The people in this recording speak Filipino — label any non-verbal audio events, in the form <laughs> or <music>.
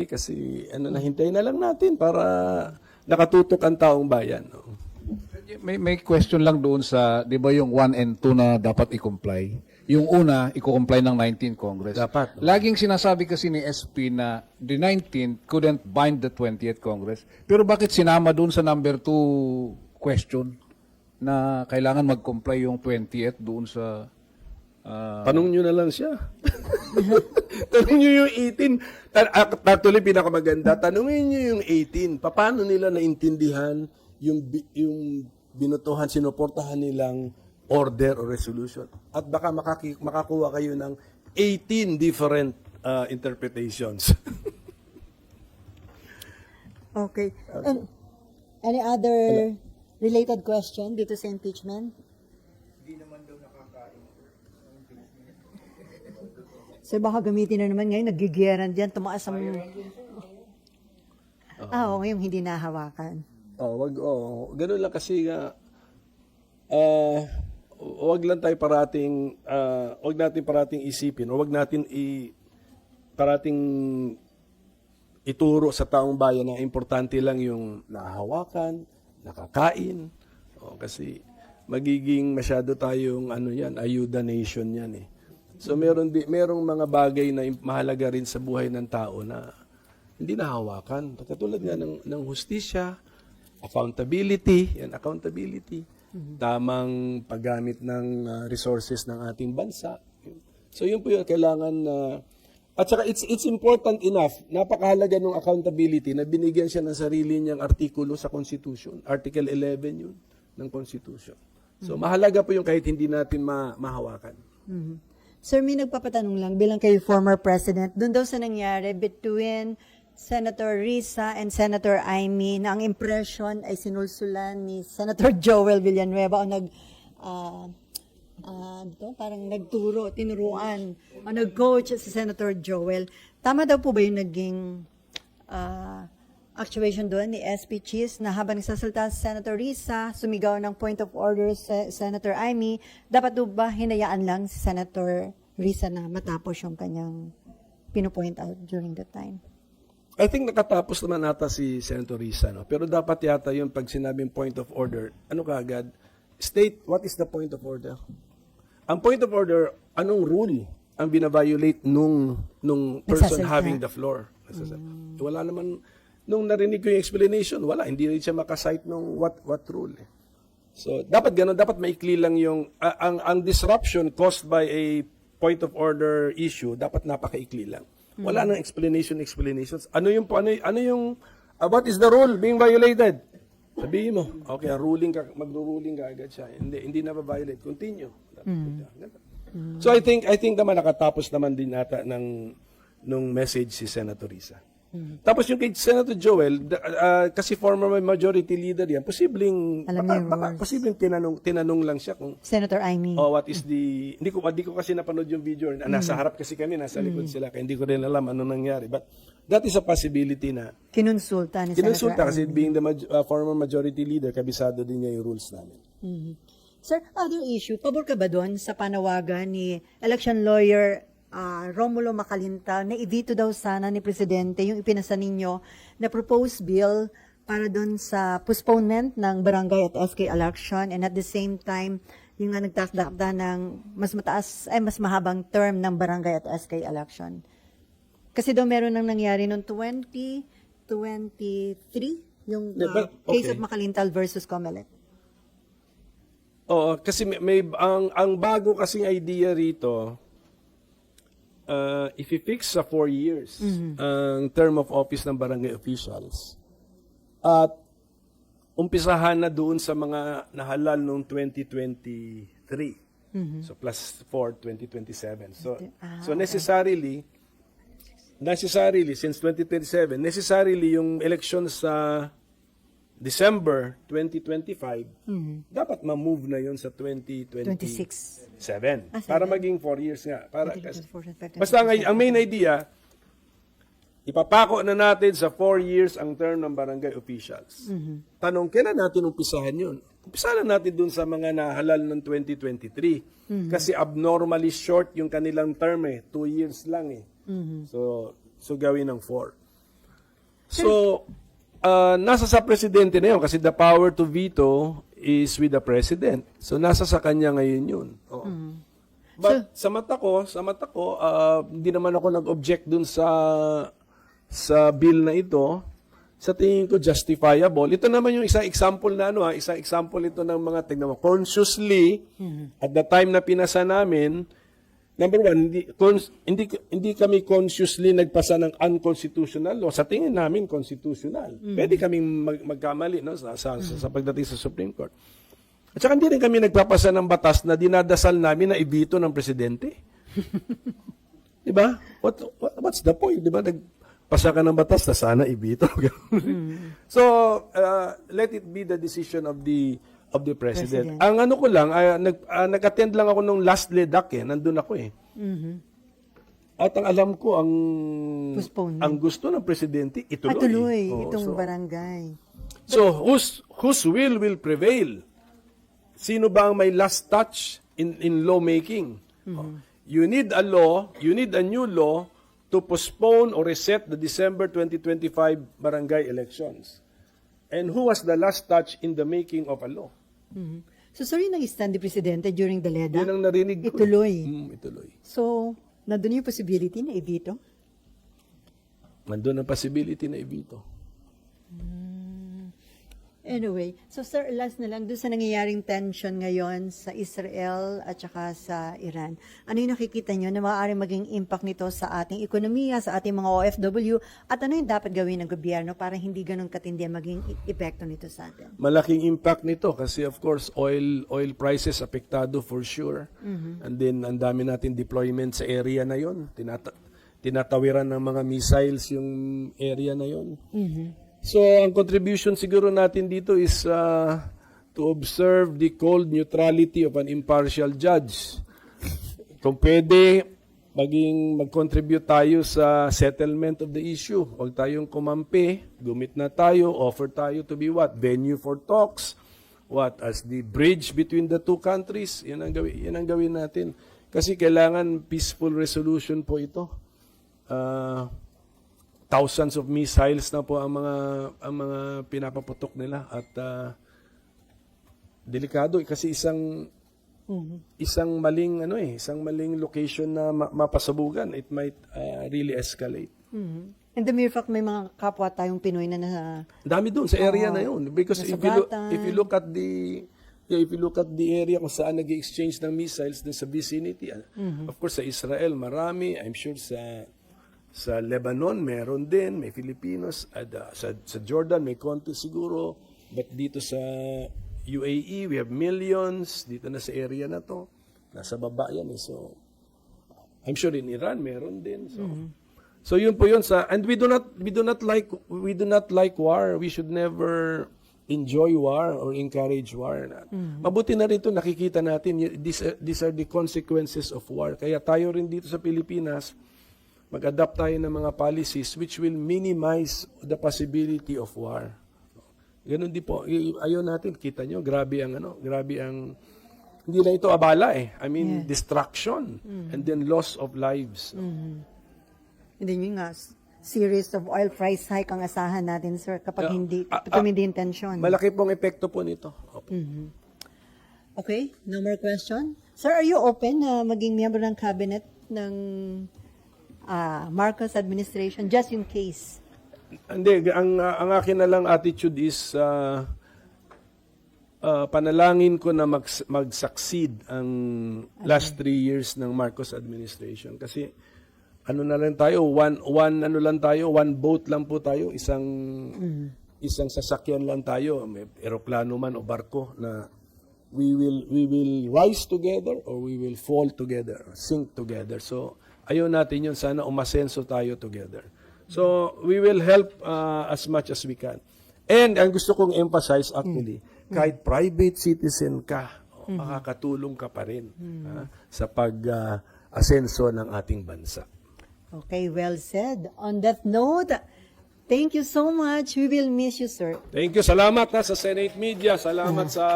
masabi kasi ano na hintayin na lang natin para nakatutok ang taong bayan. No? May, may question lang doon sa, di ba yung 1 and 2 na dapat i-comply? Yung una, i-comply ng 19 Congress. Dapat. Laging sinasabi kasi ni SP na the 19th couldn't bind the 20th Congress. Pero bakit sinama doon sa number 2 question na kailangan mag-comply yung 20th doon sa... ah, Tanong nyo na lang siya. <laughs> Tanong nyo yung 18. Ta- ah, Actually, pinakamaganda, tanongin nyo yung 18. Paano nila naintindihan yung, bi- yung binutuhan, sinuportahan nilang order or resolution. At baka makaki- makakuha kayo ng 18 different ah, interpretations. Okay. And any other related question dito sa impeachment? So baka gamitin na naman ngayon, nagigiyaran dyan, tumaas ang... Ah, oo, ngayong hindi nahawakan. Oh, wag oh, ganun lang kasi nga ah wag lang tayo parating ah, wag natin parating isipin o wag natin i parating ituro sa taong bayan na importante lang yung nahahawakan, nakakain. O, kasi magiging masyado tayong ano yan, ayuda nation yan eh. So meron di, merong mga bagay na mahalaga rin sa buhay ng tao na hindi nahawakan. Katulad nga ng, ng hustisya, accountability, yan, accountability, tamang paggamit ng ah, resources ng ating bansa. So yun po yung kailangan na at saka it's it's important enough, napakahalaga ng accountability na binigyan siya ng sarili niyang artikulo sa Constitution. Article 11 yun ng Constitution. So mahalaga po yung kahit hindi natin ma- mahawakan. Mhm. Sir, may nagpapatanong lang bilang kayo former president, doon daw sa nangyari between Senator Risa and Senator Amy na ang impression ay sinulsulan ni Senator <laughs> Joel Villanueva o nag ah ah, dito, parang nagturo, tinuruan o nag-coach si Senator Joel. Tama daw po ba yung naging ah, actuation doon ni SP Cheese na habang nagsasalita si Senator Risa, sumigaw ng point of order sa Senator Amy, dapat do ba hinayaan lang si Senator Risa na matapos yung kanyang pinopoint out during that time? I think nakatapos naman ata si Senator Risa, no? Pero dapat yata yung pag sinabing point of order, ano kaagad? State, what is the point of order? Ang point of order, anong rule ang binaviolate nung, nung person having the floor? Nagsasalita. Wala naman, nung narinig ko yung explanation, wala, hindi rin siya makasite nung what, what rule. eh. So, dapat ganun, dapat maikli lang yung, ah, ang, ang disruption caused by a point of order issue, dapat napakaikli lang. Wala nang explanation, explanations. Ano yung, ano, ano yung, ah, what is the rule being violated? Sabihin mo, okay, ruling ka, magro-ruling ka agad siya. Hindi, hindi na violate Continue. So I think, I think naman nakatapos naman din nata ng, nung message si Senator Risa. Tapos yung kay Senator Joel, ah, kasi former majority leader yan, posibleng, Alam baka, baka posibleng tinanong, tinanong lang siya kung, Senator Amy. oh, what is the, hindi ko, hindi ko kasi napanood yung video, na nasa harap kasi kami, nasa likod sila, kaya hindi ko rin alam ano nangyari. But that is a possibility na, Kinonsulta ni kinonsulta Senator kasi being the maj- ah, former majority leader, kabisado din niya yung rules namin. Sir, other issue, pabor ka ba doon sa panawagan ni election lawyer ah, Romulo Macalinta na i-veto daw sana ni Presidente yung ipinasa ninyo na proposed bill para doon sa postponement ng barangay at SK election and at the same time yung nga nagtakda ng mas mataas ay mas mahabang term ng barangay at SK election. Kasi daw meron nang nangyari noong 2023 yung Yeah, ah, but- case okay. of Macalintal versus Comelec. Oo, kasi may, may ang ang bago kasing idea rito uh, if i-fix sa four years ang term of office ng barangay officials at umpisahan na doon sa mga nahalal noong 2023. So plus 4 2027. So so necessarily necessarily since 2027 necessarily yung election sa December 2025 dapat ma-move na yon sa 2027 26. Ah, para maging 4 years nga para kasi, 24, 25, basta ang, ang main idea ipapako na natin sa 4 years ang term ng barangay officials. Tanong, kailan natin umpisahan yun? Umpisahan na natin dun sa mga nahalal ng 2023. Kasi abnormally short yung kanilang term eh. 2 years lang eh. So, so gawin ng 4. So, uh, nasa sa presidente na yun kasi the power to veto is with the president. So, nasa sa kanya ngayon yun. Oo. But sa mata ko, sa mata ko, uh, hindi naman ako nag-object dun sa sa bill na ito. Sa tingin ko justifiable. Ito naman yung isang example na ano, ha, isang example ito ng mga tingnan mo. Consciously, at the time na pinasa namin, Number one, hindi, cons- hindi, hindi kami consciously nagpasa ng unconstitutional law. Sa tingin namin, constitutional. Pwede kaming mag- magkamali no, sa, sa, sa, sa pagdating sa Supreme Court. At saka hindi rin kami nagpapasa ng batas na dinadasal namin na ibito ng presidente. <laughs> Di ba? What, what, what's the point? Di ba? Nagpasa ka ng batas na sana ibito. <laughs> So, uh, let it be the decision of the of the president. President. Ang ano ko lang, ah, nag, ah, nag-attend lang ako nung last LEDAC eh. Nandun ako eh. At ang alam ko, ang Postponement. ang gusto ng presidente, ituloy. At tuloy, Oo, itong so, barangay. So, whose, whose will will prevail? Sino ba ang may last touch in, in lawmaking? Oh, You need a law, you need a new law to postpone or reset the December 2025 barangay elections. And who was the last touch in the making of a law? Mhm. So, sorry nang stand ni Presidente during the LEDA. Yun ang narinig ko. eh. Ituloy. Mm, ituloy. So, nandun yung possibility na ibito? Nandun ang possibility na ibito. Anyway, so sir, last na lang, doon sa nangyayaring tension ngayon sa Israel at saka sa Iran, ano yung nakikita nyo na maaari maging impact nito sa ating ekonomiya, sa ating mga OFW, at ano yung dapat gawin ng gobyerno para hindi ganun katindi maging epekto nito sa atin? malaking impact nito kasi of course oil oil prices apektado for sure. And then ang dami natin deployment sa area na 'yon. Tinata- tinatawiran ng mga missiles yung area na 'yon. So ang contribution siguro natin dito is uh, to observe the cold neutrality of an impartial judge. Kung pwede, maging mag-contribute tayo sa settlement of the issue. Huwag tayong kumampi, gumit na tayo, offer tayo to be what? Venue for talks. What? As the bridge between the two countries. Yan ang gawin, yan ang gawin natin. Kasi kailangan peaceful resolution po ito. Ah, thousands of missiles na po ang mga ang mga pinapaputok nila. At ah, delikado eh, kasi isang isang maling ano eh, isang maling location na ma- mapasabugan, it might ah, really escalate. Mhm. And the mere fact may mga kapwa tayong Pinoy na nasa... Dami doon sa area na yun. Because if you look, if you look at the yeah, if you look at the area kung saan nag-exchange ng missiles dun sa vicinity, ah, of course sa Israel marami, I'm sure sa sa Lebanon meron din, may Filipinos, at ah, sa sa Jordan may konti siguro, but dito sa UAE we have millions dito na sa area na to. Nasa baba yan eh. So I'm sure in Iran meron din. So So yun po yun sa and we do not we do not like we do not like war. We should never enjoy war or encourage war. Mabuti na rin ito nakikita natin these these are the consequences of war. Kaya tayo rin dito sa Pilipinas mag-adapt tayo ng mga policies which will minimize the possibility of war. Ganun din po. Ayaw natin kita nyo grabe ang ano, grabe ang hindi lang ito abala eh. I mean destruction and then loss of lives. Hindi yun nga, series of oil price hike ang asahan natin, sir, kapag Yeah. hindi, kapag ah, hindi intention. Malaki pong epekto po nito. Opo. Okay, no more question? Sir, are you open na maging miyembro ng cabinet ng ah, Marcos administration just in case? Hindi, ang, ang akin na lang attitude is uh, uh, panalangin ko na mag, mag-succeed ang last three years ng Marcos administration. Kasi ano na lang tayo, one, one ano lang tayo, one boat lang po tayo, isang isang sasakyan lang tayo, may eroplano man o barko na we will we will rise together or we will fall together, sink together. So ayaw natin yun sana umasenso tayo together. So we will help uh, as much as we can. And ang gusto kong emphasize actually, kahit private citizen ka, oh, makakatulong ka pa rin ha, sa pag-asenso ng ating bansa. Okay, well said. On that note, thank you so much. We will miss you, sir. Thank you. Salamat na sa Senate Media. Salamat sa